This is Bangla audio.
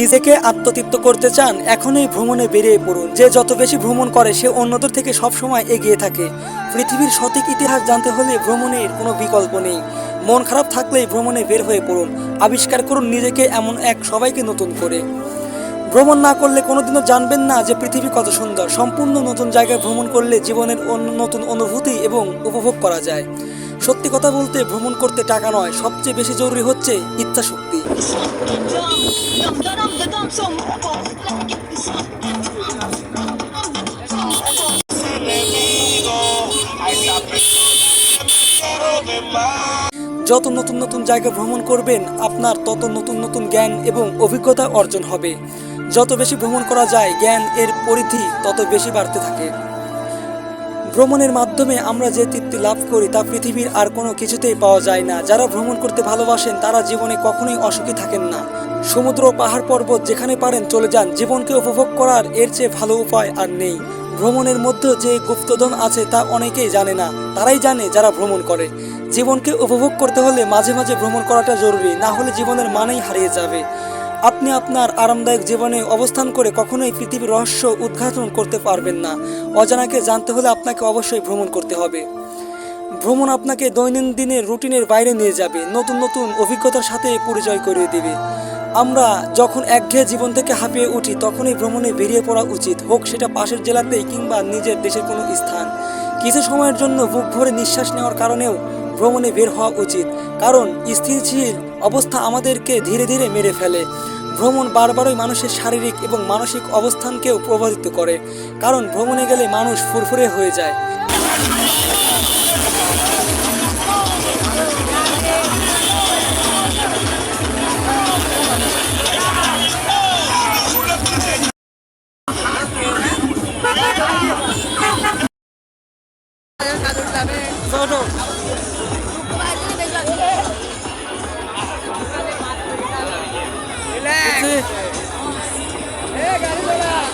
নিজেকে আত্মতৃপ্ত করতে চান, এখনই ভ্রমণে বেরিয়ে পড়ুন। যে যত বেশি ভ্রমণ করে, সে অন্যদের থেকে সবসময় এগিয়ে থাকে। পৃথিবীর সঠিক ইতিহাস জানতে হলে ভ্রমণের কোনো বিকল্প নেই। মন খারাপ থাকলেই ভ্রমণে বের হয়ে পড়ুন। আবিষ্কার করুন নিজেকে এমন এক সবাইকে নতুন করে। ভ্রমণ না করলে কোনোদিনও জানবেন না যে পৃথিবী কত সুন্দর। সম্পূর্ণ নতুন জায়গায় ভ্রমণ করলে জীবনের অন্য নতুন অনুভূতি এবং উপভোগ করা যায়। সত্যি কথা বলতে, ভ্রমণ করতে টাকা নয়, সবচেয়ে বেশি জরুরি হচ্ছে ইচ্ছা শক্তি যত নতুন নতুন জায়গা ভ্রমণ করবেন, আপনার তত নতুন নতুন জ্ঞান এবং অভিজ্ঞতা অর্জন হবে। যত বেশি ভ্রমণ করা যায়, জ্ঞান এর পরিধি তত বেশি বাড়তে থাকে। ভ্রমণের মাধ্যমে আমরা যে তৃপ্তি লাভ করি, তা পৃথিবীর আর কোনো কিছুতেই পাওয়া যায় না। যারা ভ্রমণ করতে ভালোবাসেন, তারা জীবনে কখনোই অসুখী থাকেন না। সমুদ্র পাহাড় পর্বত যেখানে পারেন চলে যান। জীবনকে উপভোগ করার এর চেয়ে ভালো উপায় আর নেই। ভ্রমণের মধ্যে যে গুপ্তধন আছে তা অনেকেই জানে না। তারাই জানে যারা ভ্রমণ করে। জীবনকে উপভোগ করতে হলে মাঝে মাঝে ভ্রমণ করাটা জরুরি, না হলে জীবনের মানেই হারিয়ে যাবে। আপনি আপনার আরামদায়ক জীবনে অবস্থান করে কখনোই পৃথিবীর রহস্য উদ্ঘাটন করতে পারবেন না। অজানাকে জানতে হলে আপনাকে অবশ্যই ভ্রমণ করতে হবে। ভ্রমণ আপনাকে দৈনন্দিনের রুটিনের বাইরে নিয়ে যাবে, নতুন নতুন অভিজ্ঞতার সাথে পরিচয় করিয়ে দেবে। আমরা যখন একঘেয়ে জীবন থেকে হাঁপিয়ে উঠি, তখনই ভ্রমণে বেরিয়ে পড়া উচিত। হোক সেটা পাশের জেলাতেই কিংবা নিজের দেশের কোনো স্থান। কিছু সময়ের জন্য বুক ভরে নিঃশ্বাস নেওয়ার কারণেও ভ্রমণে বের হওয়া উচিত। কারণ স্থিতিশীল অবস্থা আমাদেরকে ধীরে ধীরে মেরে ফেলে। ভ্রমণ বারবারই মানুষের শারীরিক এবং মানসিক অবস্থানকেও প্রভাবিত করে। কারণ ভ্রমণে গেলে মানুষ ফুরফুরে হয়ে যায়। Relax. Hey, guys.